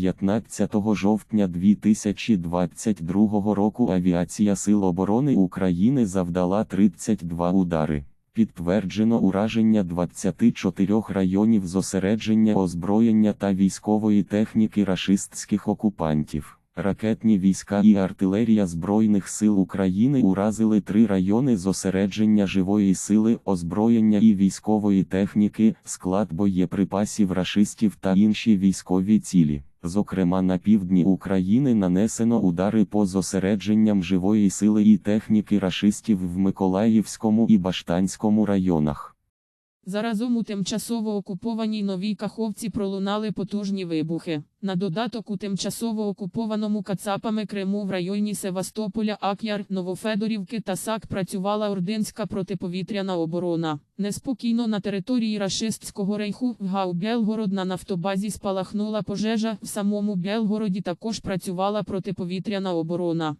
15 жовтня 2022 року авіація Сил оборони України завдала 32 удари. Підтверджено ураження 24 районів зосередження озброєння та військової техніки рашистських окупантів. Ракетні війська і артилерія Збройних сил України уразили три райони зосередження живої сили, озброєння і військової техніки, склад боєприпасів рашистів та інші військові цілі. Зокрема, на півдні України нанесено удари по зосередженням живої сили і техніки рашистів в Миколаївському і Баштанському районах. Заразом у тимчасово окупованій Новій Каховці пролунали потужні вибухи. На додаток у тимчасово окупованому Кацапами Криму в районі Севастополя, Ак'яр, Новофедорівки та САК працювала Ординська протиповітряна оборона. Неспокійно на території рашистського рейху в ГАУ Белгород на нафтобазі спалахнула пожежа. В самому Белгороді також працювала протиповітряна оборона.